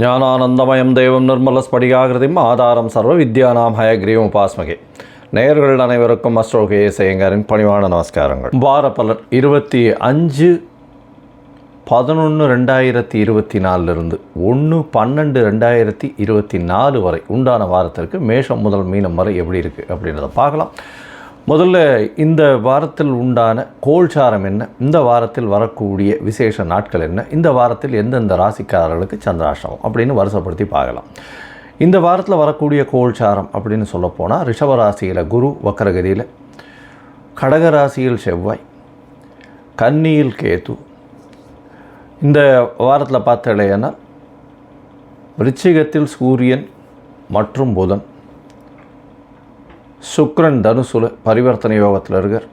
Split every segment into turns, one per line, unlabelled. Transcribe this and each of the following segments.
ஞானானந்தமயம் தெய்வம் நிர்மலஸ்படிகாகிருதிம் ஆதாரம் சர்வ வித்யானாம் ஹயக்ரீவம் உபாஸ்மகே. நேயர்கள் அனைவருக்கும் அஸ்ட்ரோகே செய்யங்காரின் பணிவான நமஸ்காரங்கள். வார பலர் இருபத்தி அஞ்சு பதினொன்று ரெண்டாயிரத்தி இருபத்தி நாலுலேருந்து ஒன்று பன்னெண்டு ரெண்டாயிரத்தி இருபத்தி நாலு வரை உண்டான வாரத்திற்கு மேஷம் முதல் மீனம் வரை எப்படி இருக்குது அப்படின்றத பார்க்கலாம். முதல்ல இந்த வாரத்தில் உண்டான கோல்சாரம் என்ன? இந்த வாரத்தில் வரக்கூடிய விசேஷ நாட்கள் என்ன? இந்த வாரத்தில் எந்தெந்த ராசிக்காரர்களுக்கு சந்திராஷ்டமம்? அப்படின்னு வருஷப்படுத்தி பார்க்கலாம். இந்த வாரத்தில் வரக்கூடிய கோல்சாரம் அப்படின்னு சொல்லப்போனால் ரிஷபராசியில் குரு வக்கரகதியில் கடகராசியில் செவ்வாய் கன்னியில் கேது. இந்த வாரத்தில் பார்த்தலைன்னா விருச்சிகத்தில் சூரியன் மற்றும் புதன். சுக்ரன் தனுசுல பரிவர்த்தனை யோகத்தில் இருக்கார்.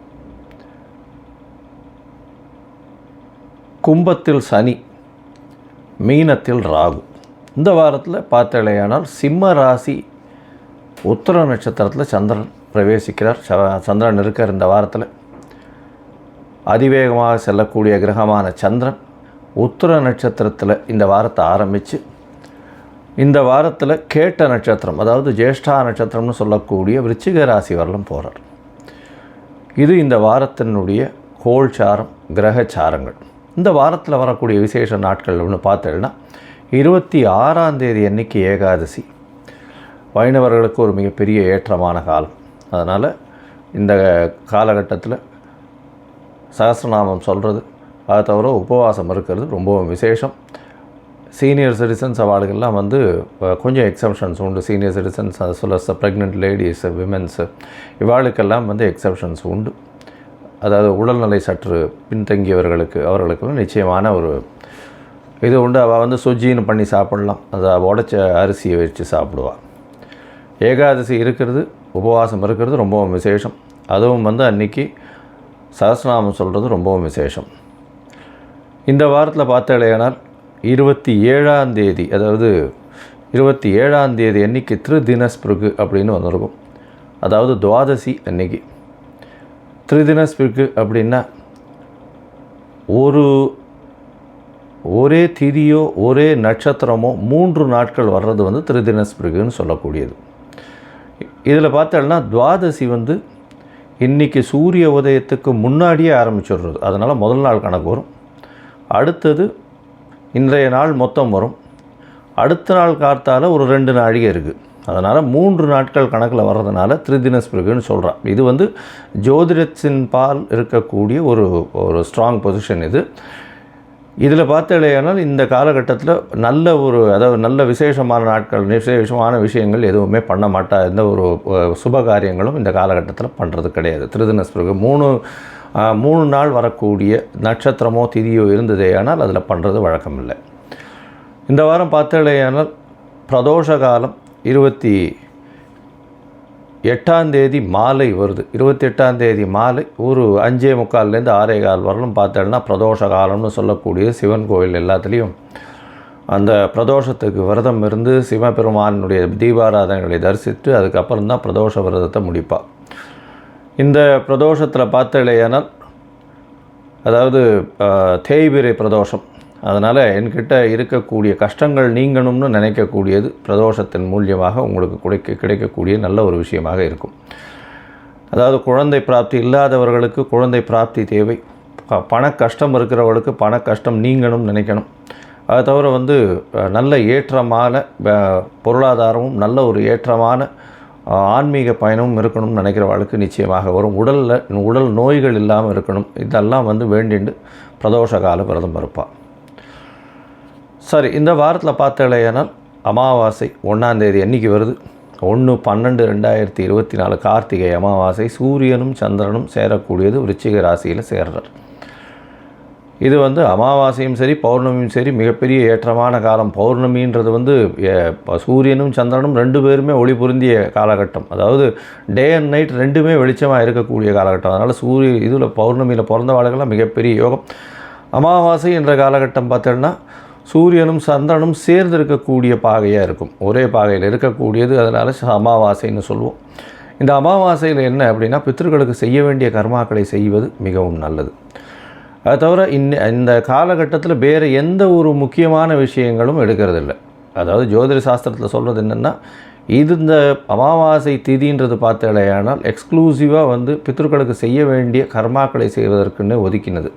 கும்பத்தில் சனி மீனத்தில் ராகு. இந்த வாரத்தில் பார்த்தலையானால் சிம்ம ராசி உத்தர நட்சத்திரத்தில் சந்திரன் பிரவேசிக்கிறார். ச- சந்திரன் இருக்கார் இந்த வாரத்தில். அதிவேகமாக செல்லக்கூடிய கிரகமான சந்திரன் உத்தர நட்சத்திரத்தில் இந்த வாரத்தை ஆரம்பித்து இந்த வாரத்தில் கேட்ட நட்சத்திரம் அதாவது ஜேஷ்டா நட்சத்திரம்னு சொல்லக்கூடிய விருச்சிக ராசி வரலும் போகிறார் இது இந்த வாரத்தினுடைய கோல்சாரம் கிரகச்சாரங்கள் இந்த வாரத்தில் வரக்கூடிய விசேஷ நாட்கள் அப்படின்னு பார்த்தேன்னா இருபத்தி ஆறாம் தேதி அன்னைக்கு ஏகாதசி. வைணவர்களுக்கு ஒரு மிகப்பெரிய ஏற்றமான காலம். அதனால் இந்த காலகட்டத்தில் சகசிரநாமம் சொல்கிறது அதை தவிர உபவாசம் இருக்கிறது ரொம்பவும் விசேஷம். சீனியர் சிட்டிசன்ஸ் அவார்டுகள்லாம் வந்து கொஞ்சம் எக்ஸப்ஷன்ஸ் உண்டு. சீனியர் சிட்டிசன்ஸ் அது சொல்ல ப்ரெக்னென்ட் லேடிஸ் விமென்ஸு இவாளுக்கெல்லாம் வந்து எக்ஸப்ஷன்ஸ் உண்டு. அதாவது உடல்நிலை சற்று பின்தங்கியவர்களுக்கு அவர்களுக்கெல்லாம் நிச்சயமான ஒரு இது உண்டு. அவள் வந்து சுஜின்னு பண்ணி சாப்பிடலாம். அதை உடச்ச அரிசியை வச்சு சாப்பிடுவாள் ஏகாதசி இருக்கிறது உபவாசம் இருக்கிறது ரொம்பவும் விசேஷம். அதுவும் வந்து அன்னைக்கு சஹஸ்ரநாமம் சொல்கிறது ரொம்பவும் விசேஷம். இந்த வாரத்தில் பார்த்தாலேயானால் இருபத்தி ஏழாம் தேதி அதாவது இருபத்தி ஏழாம் தேதி அன்னைக்கு திருதினஸ்பிருகு அப்படின்னு வந்திருக்கும் அதாவது துவாதசி அன்னைக்கு. திருதினஸ்பிருகு அப்படின்னா ஒரு ஒரே திதியோ ஒரே நட்சத்திரமோ மூன்று நாட்கள் வர்றது வந்து திருதினஸ்பிருகுன்னு சொல்லக்கூடியது. இதில் பார்த்தோம்னா துவாதசி வந்து இன்றைக்கி சூரிய உதயத்துக்கு முன்னாடியே ஆரம்பிச்சிடுறது. அதனால் முதல் நாள் கணக்கு வரும். அடுத்தது இன்றைய நாள் மொத்தம் வரும். அடுத்த நாள் காத்தால் ஒரு ரெண்டு நாழிகை இருக்குது அதனால் மூன்று நாட்கள் கணக்கில் வர்றதுனால திருதினஸ்பிருகுன்னு சொல்கிறான் இது வந்து ஜோதிடத்தின் பால் இருக்கக்கூடிய ஒரு ஒரு ஸ்ட்ராங் பொசிஷன் இது. இதில் பார்த்தலையானால் இந்த காலகட்டத்தில் நல்ல ஒரு அதாவது நல்ல விசேஷமான நாட்கள் விசேஷமான விஷயங்கள் எதுவுமே பண்ண மாட்டா. எந்த ஒரு சுப காரியங்களும் இந்த காலகட்டத்தில் பண்ணுறது கிடையாது. திருதினஸ்பிறகு மூணு மூணு நாள் வரக்கூடிய நட்சத்திரமோ திதியோ இருந்ததே ஆனால் அதில் பண்ணுறது வழக்கம் இல்லை இந்த வாரம் பார்த்தலையானால் பிரதோஷ காலம் இருபத்தி எட்டாம் தேதி மாலை வருது. இருபத்தி எட்டாம் தேதி மாலை ஒரு அஞ்சே முக்கால்லேருந்து ஆறே கால் வரலும் பார்த்தோம்னா பிரதோஷ காலம்னு சொல்லக்கூடிய சிவன் கோயில் எல்லாத்துலேயும் அந்த பிரதோஷத்துக்கு விரதம் இருந்து சிவபெருமானுடைய தீபாராதனைகளை தரிசித்து அதுக்கப்புறம் தான் பிரதோஷ விரதத்தை முடிப்பாள் இந்த பிரதோஷத்தில் பார்த்தலையானால் அதாவது தேய்பிரை பிரதோஷம். அதனால் என்கிட்ட இருக்கக்கூடிய கஷ்டங்கள் நீங்கணும்னு நினைக்கக்கூடியது பிரதோஷத்தின் மூலியமாக உங்களுக்கு கிடைக்க கிடைக்கக்கூடிய நல்ல ஒரு விஷயமாக இருக்கும். அதாவது குழந்தை பிராப்தி இல்லாதவர்களுக்கு குழந்தை பிராப்தி தேவை. பண கஷ்டம் இருக்கிறவர்களுக்கு பண கஷ்டம் நீங்கணும்னு நினைக்கணும். அது தவிர வந்து நல்ல ஏற்றமான பொருளாதாரமும் நல்ல ஒரு ஏற்றமான ஆன்மீக பயணமும் இருக்கணும்னு நினைக்கிற நினைக்கிறவர்களுக்கு நிச்சயமாக வரும். உடலில் உடல் நோய்கள் இல்லாமல் இருக்கணும். இதெல்லாம் வந்து வேண்டிண்டு பிரதோஷ கால விரதம் இருப்பாள் சரி இந்த வாரத்தில் பார்த்தலையானால் அமாவாசை ஒன்றாந்தேதி என்றைக்கு வருது. ஒன்று பன்னெண்டு ரெண்டாயிரத்தி இருபத்தி நாலு கார்த்திகை அமாவாசை. சூரியனும் சந்திரனும் சேரக்கூடியது விருச்சிக ராசியில் சேர்றார். இது வந்து அமாவாசையும் சரி பௌர்ணமியும் சரி மிகப்பெரிய ஏற்றமான காலம். பௌர்ணமின்றது வந்து ப- சூரியனும் சந்திரனும் ரெண்டு பேருமே ஒளி பொருந்திய காலகட்டம். அதாவது டே அண்ட் நைட் ரெண்டுமே வெளிச்சமாக இருக்கக்கூடிய காலகட்டம். அதனால் சூரிய இதில் பௌர்ணமியில் பிறந்தவாளுக்கெல்லாம் மிகப்பெரிய யோகம். அமாவாசை என்ற காலகட்டம் பார்த்தோன்னா சூரியனும் சந்திரனும் சேர்ந்து இருக்கக்கூடிய பாகையாக இருக்கும். ஒரே பாகையில் இருக்கக்கூடியது அதனால் அமாவாசைன்னு சொல்லுவோம். இந்த அமாவாசையில் என்ன அப்படின்னா பித்ருக்களுக்கு செய்ய வேண்டிய கர்மாக்களை செய்வது மிகவும் நல்லது. அது தவிர இன்ன இந்த காலகட்டத்தில் வேறு எந்த ஒரு முக்கியமான விஷயங்களும் எடுக்கிறதில்ல. அதாவது ஜோதிட சாஸ்திரத்தில் சொல்கிறது என்னென்னா இது இந்த அமாவாசை திதின்றது பார்த்தாலேயானால் எக்ஸ்க்ளூசிவாக வந்து பித்ருக்களுக்கு செய்ய வேண்டிய கர்மாக்களை செய்வதற்குன்னு ஒதுக்கினது.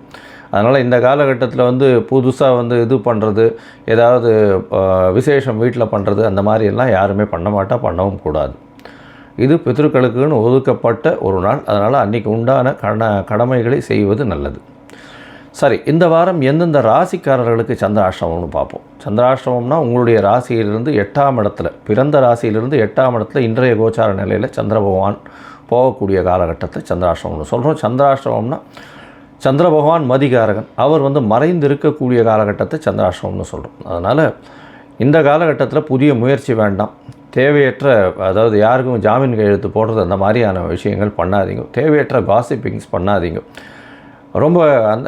அதனால் இந்த காலகட்டத்தில் வந்து புதுசாக வந்து இது பண்ணுறது ஏதாவது விசேஷம் வீட்டில் பண்ணுறது அந்த மாதிரி எல்லாம் யாருமே பண்ண மாட்டா பண்ணவும் கூடாது. இது பித்ருக்களுக்குன்னு ஒதுக்கப்பட்ட ஒரு நாள். அதனால் அன்றைக்கி உண்டான கட கடமைகளை செய்வது நல்லது. சரி இந்த வாரம் எந்தெந்த ராசிக்காரர்களுக்கு சந்திராஷ்டமம்னு பார்ப்போம். சந்திராஷ்டமம்னா உங்களுடைய ராசியிலிருந்து எட்டாம் இடத்துல பிறந்த ராசியிலிருந்து எட்டாம் இடத்துல இன்றைய கோச்சார நிலையில் சந்திர பகவான் போகக்கூடிய காலகட்டத்தை சந்திராஷ்டமம்னு சொல்கிறோம் சந்திராஷ்டமம்னா சந்திர பகவான் மதிகாரகன் அவர் வந்து மறைந்து இருக்கக்கூடிய காலகட்டத்தை சந்திராஷ்டமம்னு சொல்கிறோம் அதனால் இந்த காலகட்டத்தில் புதிய முயற்சி வேண்டாம். தேவையற்ற அதாவது யாருக்கும் ஜாமீன் கையெழுத்து போடுறது அந்த மாதிரியான விஷயங்கள் பண்ணாதீங்க. தேவையற்ற காசிப்பிங்ஸ் பண்ணாதீங்க. ரொம்ப அந்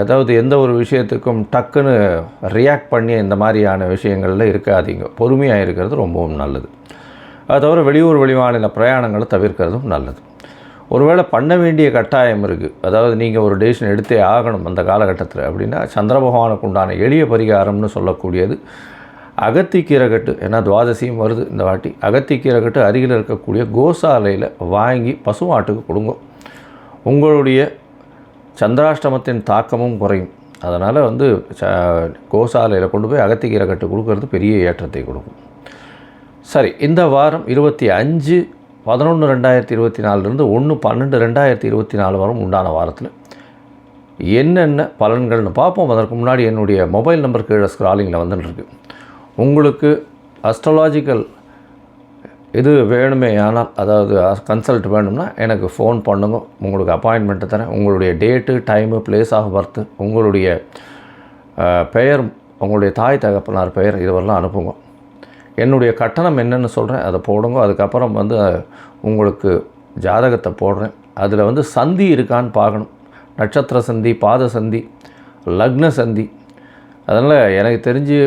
அதாவது எந்த ஒரு விஷயத்துக்கும் டக்குன்னு ரியாக்ட் பண்ணி இந்த மாதிரியான விஷயங்களில் இருக்காதீங்க. பொறுமையாக இருக்கிறது ரொம்பவும் நல்லது. அது தவிர வெளியூர் வெளிமாநில பிரயாணங்களை தவிர்க்கிறதும் நல்லது. ஒருவேளை பண்ண வேண்டிய கட்டாயம் இருக்குது அதாவது நீங்கள் ஒரு டெசிஷன் எடுத்தே ஆகணும் அந்த காலகட்டத்தில் அப்படின்னா சந்திர பகவானுக்கு உண்டான எளிய பரிகாரம்னு சொல்லக்கூடியது அகத்திக்கீரகட்டு ஏன்னா துவாதசியும் வருது இந்த வாட்டி அகத்திக்கீரகட்டு அருகில் இருக்கக்கூடிய கோசாலையில் வாங்கி பசுமாட்டுக்கு கொடுங்க. உங்களுடைய சந்திராஷ்டமத்தின் தாக்கமும் குறையும். அதனால் வந்து ச கோசாலையில் கொண்டு போய் அகத்திக்கீரை கட்டு கொடுக்கறது பெரிய ஏற்றத்தை கொடுக்கும். சரி இந்த வாரம் இருபத்தி அஞ்சு பதினொன்று ரெண்டாயிரத்தி இருபத்தி நாலுலேருந்து ஒன்று பன்னெண்டு ரெண்டாயிரத்தி இருபத்தி நாலு வாரம் உண்டான வாரத்தில். என்னென்ன பலன்கள்னு பார்ப்போம். அதற்கு முன்னாடி என்னுடைய மொபைல் நம்பர் கீழே ஸ்க்ராலிங்கில் வந்துட்டுருக்கு உங்களுக்கு அஸ்ட்ராலாஜிக்கல் இது வேணுமே ஆனால் அதாவது கன்சல்ட் வேணும்னா எனக்கு ஃபோன் பண்ணுங்க. உங்களுக்கு அப்பாயின்மெண்ட்டு தரேன். உங்களுடைய date time place of birth உங்களுடைய பெயர் உங்களுடைய தாய் தகப்பனார் பெயர் இதுவரெல்லாம் அனுப்புங்க. என்னுடைய கட்டணம் என்னென்னு சொல்கிறேன் அதை போடுங்க. அதுக்கப்புறம் வந்து உங்களுக்கு ஜாதகத்தை போடுறேன். அதில் வந்து சந்தி இருக்கான்னு பார்க்கணும். நட்சத்திர சந்தி பாத சந்தி லக்ன சந்தி. அதனால் எனக்கு தெரிஞ்சு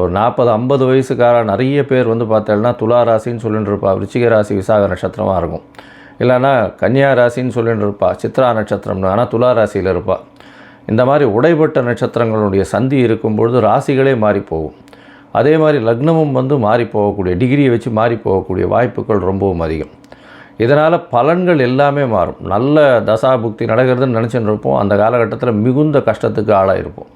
ஒரு நாற்பது ஐம்பது வயசுக்கார நிறைய பேர் வந்து பார்த்தேன்னா துலா ராசின்னு சொல்லிட்டு இருப்பா விருச்சிக ராசி விசாக நட்சத்திரமாக இருக்கும். இல்லைன்னா கன்னியா ராசின்னு சொல்லிட்டு இருப்பா சித்ரா நட்சத்திரம்னு ஆனால் துலா ராசியில் இருப்பா. இந்த மாதிரி உடைப்பட்ட நட்சத்திரங்களுடைய சந்தி இருக்கும்பொழுது ராசிகளே மாறி போகும். அதே மாதிரி லக்னமும் வந்து மாறி போகக்கூடிய டிகிரியை வச்சு மாறி போகக்கூடிய வாய்ப்புகள் ரொம்பவும் அதிகம். இதனால் பலன்கள் எல்லாமே மாறும். நல்ல தசாபுக்தி நடக்கிறதுன்னு நினச்சின்னு இருப்போம். அந்த காலகட்டத்தில் மிகுந்த கஷ்டத்துக்கு ஆளாக இருப்போம்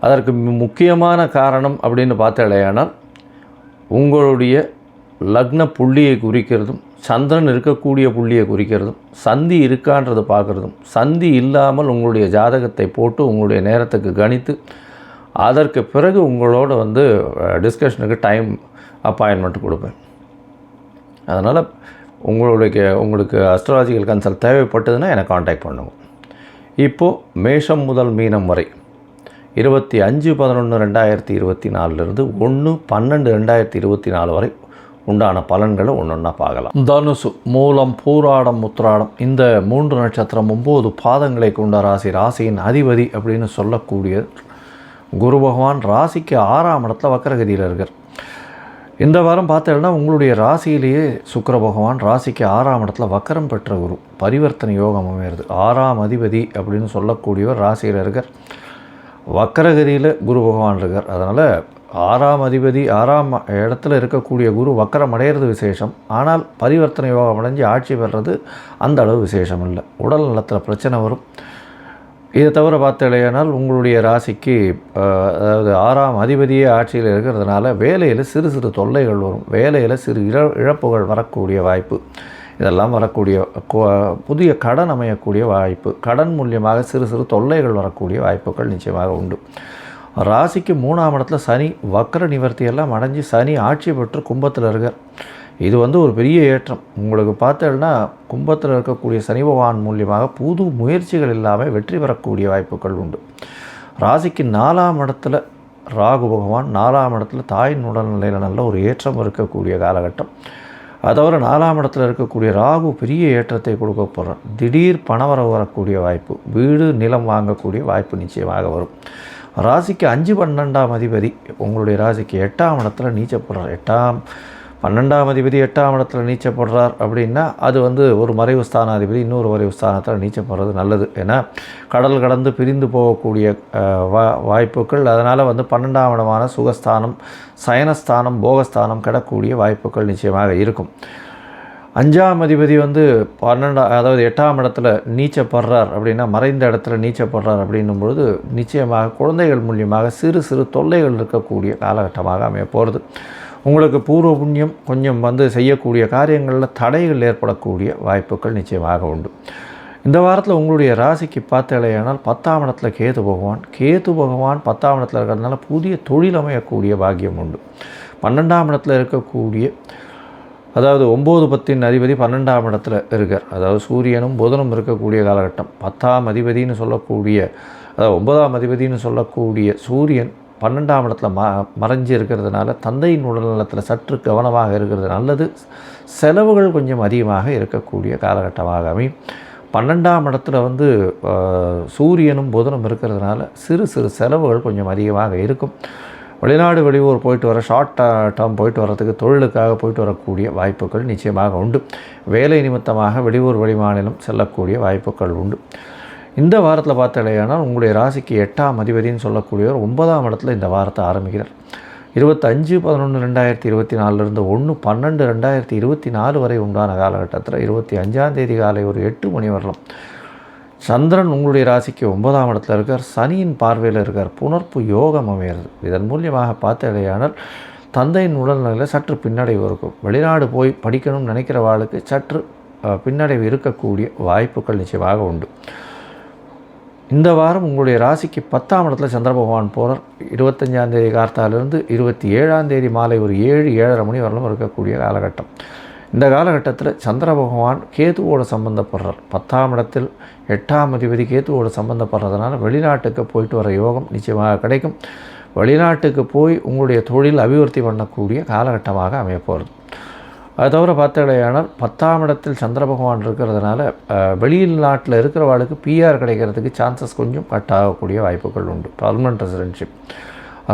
அதற்கு முக்கியமான காரணம் அப்படின்னு பார்த்தாலேயானால் உங்களுடைய லக்ன புள்ளியை குறிக்கிறதும் சந்திரன் இருக்கக்கூடிய புள்ளியை குறிக்கிறதும் சந்தி இருக்கான்றது பார்க்குறதும் சந்தி இல்லாமல் உங்களுடைய ஜாதகத்தை போட்டு உங்களுடைய நேரத்துக்கு கணித்து அதற்கு பிறகு உங்களோட வந்து டிஸ்கஷனுக்கு டைம் அப்பாயின்மெண்ட் கொடுப்பேன். அதனால் உங்களுடைய உங்களுக்கு அஸ்ட்ராலஜிக்கல் கன்சல்ட் தேவைப்பட்டதுன்னா எனக்கு காண்டாக்ட் பண்ணுவோம் இப்போது மேஷம் முதல் மீனம் வரை இருபத்தி அஞ்சு பதினொன்று ரெண்டாயிரத்தி இருபத்தி நாலுலேருந்து ஒன்று பன்னெண்டு ரெண்டாயிரத்தி இருபத்தி நாலு வரை உண்டான பலன்களை ஒன்று ஒன்றா பார்க்கலாம். தனுசு மூலம் பூராடம் உத்திராடம் இந்த மூன்று நட்சத்திரம் ஒம்பது பாதங்களை கொண்ட ராசி ராசியின் அதிபதி அப்படின்னு சொல்லக்கூடிய குரு பகவான் ராசிக்கு ஆறாம் இடத்துல வக்கரகதியில் இருக்கார். இந்த வாரம் பார்த்தீங்கன்னா உங்களுடைய ராசியிலேயே சுக்கர பகவான் ராசிக்கு ஆறாம் இடத்துல வக்கரம் பெற்ற குரு. பரிவர்த்தனை யோகம் அமையிறது. ஆறாம் அதிபதி அப்படின்னு சொல்லக்கூடியவர் ராசியில் இருக்கார். வக்கரகதியில் குரு பகவான் இருக்கார். அதனால் ஆறாம் அதிபதி ஆறாம் இடத்துல இருக்கக்கூடிய குரு வக்கரம் அடையிறது விசேஷம். ஆனால் பரிவர்த்தனை யோகம் அடைஞ்சு ஆட்சி பெறுறது அந்த அளவு விசேஷம் இல்லை. உடல் நலத்தில் பிரச்சனை வரும். இதை தவிர பார்த்தலையானால் உங்களுடைய ராசிக்கு அதாவது ஆறாம் அதிபதியே ஆட்சியில் இருக்கிறதுனால வேலையில் சிறு சிறு தொல்லைகள் வரும். வேலையில் சிறு இழ இழப்புகள் வரக்கூடிய வாய்ப்பு. இதெல்லாம் வரக்கூடிய புதிய கடன் அமையக்கூடிய வாய்ப்பு கடன் மூலியமாக சிறு சிறு தொல்லைகள் வரக்கூடிய வாய்ப்புகள் நிச்சயமாக உண்டு. ராசிக்கு மூணாம் இடத்துல சனி வக்கர நிவர்த்தி எல்லாம் அடைஞ்சு சனி ஆட்சி பெற்று கும்பத்தில் இருக்கார். இது வந்து ஒரு பெரிய ஏற்றம். உங்களுக்கு பார்த்தேன்னா கும்பத்தில் இருக்கக்கூடிய சனி பகவான் மூலியமாக புது முயற்சிகள் இல்லாமல் வெற்றி பெறக்கூடிய வாய்ப்புகள் உண்டு. ராசிக்கு நாலாம் இடத்துல ராகு பகவான் நாலாம் இடத்துல தாயின் உடல்நிலையில் நல்ல ஒரு ஏற்றம் இருக்கக்கூடிய காலகட்டம். அதை தவிர நாலாம் இடத்துல இருக்கக்கூடிய ராகு பெரிய ஏற்றத்தை கொடுக்க போகிறார் திடீர் பணவரம் வரக்கூடிய வாய்ப்பு வீடு நிலம் வாங்கக்கூடிய வாய்ப்பு நிச்சயமாக வரும். ராசிக்கு அஞ்சு பன்னெண்டாம் அதிபதி உங்களுடைய ராசிக்கு எட்டாம் இடத்துல நீச்சப்படுறார் எட்டாம் பன்னெண்டாம் அதிபதி எட்டாம் இடத்துல நீச்சப்படுறார் அப்படின்னா அது வந்து ஒரு மறைவு ஸ்தானாதிபதி இன்னொரு மறைவு ஸ்தானத்தில் நீச்சப்படுறது நல்லது. ஏன்னா கடல் கடந்து பிரிந்து போகக்கூடிய வா வாய்ப்புகள் அதனால் வந்து பன்னெண்டாம் இடமான சுகஸ்தானம் சயனஸ்தானம் போகஸ்தானம் கிடக்கூடிய வாய்ப்புகள் நிச்சயமாக இருக்கும். அஞ்சாம் அதிபதி வந்து பன்னெண்டா அதாவது எட்டாம் இடத்துல நீச்சப்படுறார் அப்படின்னா மறைந்த இடத்துல நீச்சப்படுறார் அப்படின்னும் பொழுது நிச்சயமாக குழந்தைகள் மூலியமாக சிறு சிறு தொல்லைகள் இருக்கக்கூடிய காலகட்டமாக அமைய போகிறது உங்களுக்கு பூர்வ புண்ணியம் கொஞ்சம் வந்து செய்யக்கூடிய காரியங்களில் தடைகள் ஏற்படக்கூடிய வாய்ப்புகள் நிச்சயமாக உண்டு. இந்த வாரத்தில் உங்களுடைய ராசிக்கு பார்த்தலையானால் பத்தாம் இடத்துல கேது பகவான் கேது பகவான் பத்தாம் இடத்துல இருக்கிறதுனால புதிய தொழில் அமையக்கூடிய பாக்கியம் உண்டு. பன்னெண்டாம் இடத்துல இருக்கக்கூடிய அதாவது ஒம்பது பத்தின் அதிபதி பன்னெண்டாம் இடத்துல இருக்கார். அதாவது சூரியனும் புதனும் இருக்கக்கூடிய காலகட்டம். பத்தாம் அதிபதின்னு சொல்லக்கூடிய அதாவது ஒன்பதாம் அதிபதின்னு சொல்லக்கூடிய சூரியன் பன்னெண்டாம் இடத்துல ம மறைஞ்சு இருக்கிறதுனால தந்தையின் உடல்நலத்தில் சற்று கவனமாக இருக்கிறது. நல்லது செலவுகள் கொஞ்சம் அதிகமாக இருக்கக்கூடிய காலகட்டமாக அமையும். பன்னெண்டாம் இடத்துல வந்து சூரியனும் புதனும் இருக்கிறதுனால சிறு சிறு செலவுகள் கொஞ்சம் அதிகமாக இருக்கும். வெளிநாடு வெளியூர் போயிட்டு வர ஷார்ட் டேர்ம் போயிட்டு வர்றதுக்கு தொழிலுக்காக போயிட்டு வரக்கூடிய வாய்ப்புகள் நிச்சயமாக உண்டு. வேலை நிமித்தமாக வெளியூர் வெளிமாநிலம் செல்லக்கூடிய வாய்ப்புகள் உண்டு. இந்த வாரத்தில் பார்த்தாலேயானால் உங்களுடைய ராசிக்கு எட்டாம் அதிபதினு சொல்லக்கூடியவர் ஒன்பதாம் இடத்துல இந்த வாரத்தை ஆரம்பிக்கிறார். இருபத்தஞ்சு பதினொன்று ரெண்டாயிரத்தி இருபத்தி நாலுலேருந்து ஒன்று பன்னெண்டு ரெண்டாயிரத்தி இருபத்தி நாலு வரை உண்டான காலகட்டத்தில் இருபத்தி அஞ்சாம் தேதி காலை ஒரு எட்டு மணி வரலாம். சந்திரன் உங்களுடைய ராசிக்கு ஒன்பதாம் இடத்துல இருக்கார். சனியின் பார்வையில் இருக்கார். புணர்ப்பு யோகம் அமையிறது இதன் மூலியமாக பார்த்தாலேயானால் தந்தையின் உடல்நிலையில் சற்று பின்னடைவு இருக்கும். வெளிநாடு போய் படிக்கணும்னு நினைக்கிற நினைக்கிறவாளுக்கு சற்று பின்னடைவு இருக்கக்கூடிய வாய்ப்புகள் நிச்சயமாக உண்டு. இந்த வாரம் உங்களுடைய ராசிக்கு பத்தாம் இடத்துல சந்திர பகவான் போகிறார் இருபத்தஞ்சாந்தேதி கார்த்தாலேருந்து கார்த்தாலிருந்து இருபத்தி ஏழாந்தேதி மாலை ஒரு ஏழு ஏழரை மணி வரலும் இருக்கக்கூடிய காலகட்டம். இந்த காலகட்டத்தில் சந்திர பகவான் கேதுவோடு சம்பந்தப்படுறார். பத்தாம் இடத்தில் எட்டாம் அதிபதி கேதுவோடு சம்பந்தப்படுறதுனால வெளிநாட்டுக்கு போயிட்டு வர யோகம் நிச்சயமாக கிடைக்கும். வெளிநாட்டுக்கு போய் உங்களுடைய தொழில் அபிவிருத்தி பண்ணக்கூடிய காலகட்டமாக அமையப்போகிறது அது தவிர பார்த்தாலேயானால் பத்தாம் இடத்தில் சந்திர பகவான் இருக்கிறதுனால வெளியில் நாட்டில் இருக்கிறவாளுக்கு பிஆர் கிடைக்கிறதுக்கு சான்சஸ் கொஞ்சம் கட் ஆகக்கூடிய வாய்ப்புகள் உண்டு. பர்மனன்ட் ரெசிடென்ஷிப்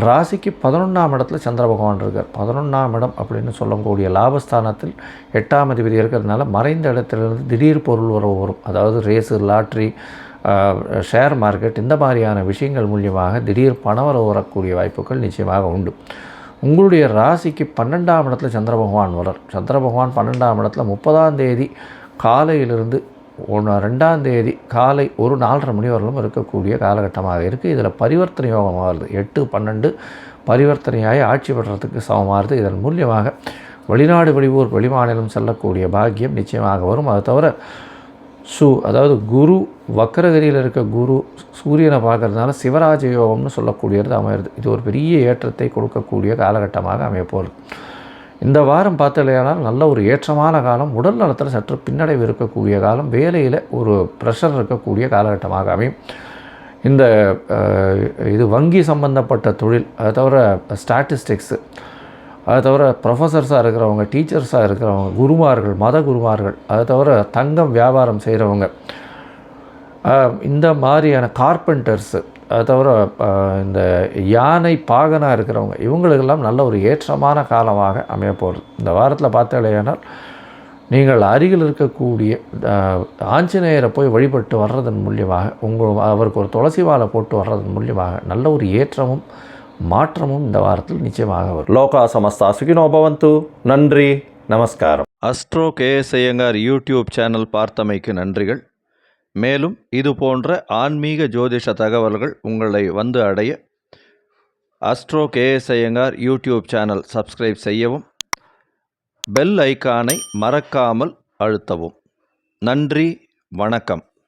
ராசிக்கு பதினொன்றாம் இடத்துல சந்திர பகவான் இருக்கார். பதினொன்றாம் இடம் அப்படின்னு சொல்லக்கூடிய லாபஸ்தானத்தில் எட்டாம் அதிபதி இருக்கிறதுனால மறைந்த இடத்திலிருந்து திடீர் பொருள் உறவு வரும். அதாவது ரேஸு லாட்ரி ஷேர் மார்க்கெட் இந்த மாதிரியான விஷயங்கள் மூலியமாக திடீர் பணவரவு வரக்கூடிய வாய்ப்புகள் நிச்சயமாக உண்டு. உங்களுடைய ராசிக்கு பன்னெண்டாம் இடத்துல சந்திர பகவான் வரார் சந்திர பகவான் பன்னெண்டாம் இடத்துல முப்பதாம் தேதி காலையிலிருந்து ஒன்று ரெண்டாம் தேதி காலை ஒரு நாலரை மணி வரலும் இருக்கக்கூடிய காலகட்டமாக இருக்குது இதில் பரிவர்த்தனை யோகம் ஆகுது. எட்டு பன்னெண்டு பரிவர்த்தனையாகி ஆட்சி பெறத்துக்கு சமமாகுது இதன் மூலியமாக வெளிநாடு வெளியூர் வெளிமாநிலம் செல்லக்கூடிய பாக்கியம் நிச்சயமாக வரும். அது தவிர சு அதாவது குரு வக்கரகதியில் இருக்க குரு சூரியனை பார்க்கறதுனால சிவராஜ யோகம்னு சொல்லக்கூடியது அமையிறது. இது ஒரு பெரிய ஏற்றத்தை கொடுக்கக்கூடிய காலகட்டமாக அமையப்போகுது. இந்த வாரம் பார்த்தலையானால் நல்ல ஒரு ஏற்றமான காலம் உடல் நலத்தில் சற்று பின்னடைவு இருக்கக்கூடிய காலம் வேலையில் ஒரு ப்ரெஷர் இருக்கக்கூடிய காலகட்டமாக அமையும். இந்த இது வங்கி சம்பந்தப்பட்ட தொழில் அதை தவிர ஸ்டாட்டிஸ்டிக்ஸு அதை தவிர ப்ரொஃபஸர்ஸாக இருக்கிறவங்க டீச்சர்ஸாக இருக்கிறவங்க குருமார்கள் மத குருமார்கள் அதை தவிர தங்கம் வியாபாரம் செய்கிறவங்க இந்த மாதிரியான கார்பெண்டர்ஸு அதை தவிர இந்த யானை பாகனாக இருக்கிறவங்க இவங்களுக்கெல்லாம் நல்ல ஒரு ஏற்றமான காலமாக அமைய போகிறது இந்த வாரத்தில் பார்த்தாலேயானால் நீங்கள் அருகில் இருக்கக்கூடிய ஆஞ்சநேயரை போய் வழிபட்டு வர்றதன் மூலியமாக உங்கள் அவருக்கு ஒரு துளசி மாலை போட்டு வர்றதன் மூலியமாக நல்ல ஒரு ஏற்றமும் மாற்றமும் இந்த வாரத்தில் நிச்சயமாக வரும். லோகா சமஸ்தா சுகினோ பவந்து. நன்றி நமஸ்காரம். Astro K S Iyengar YouTube channel பார்த்தமைக்கு நன்றிகள். மேலும் இது போன்ற ஆன்மீக ஜோதிஷ தகவல்கள் உங்களை வந்து அடைய Astro K S Iyengar YouTube channel subscribe செய்யவும் பெல் ஐகானை மறக்காமல் அழுத்தவும். நன்றி வணக்கம்.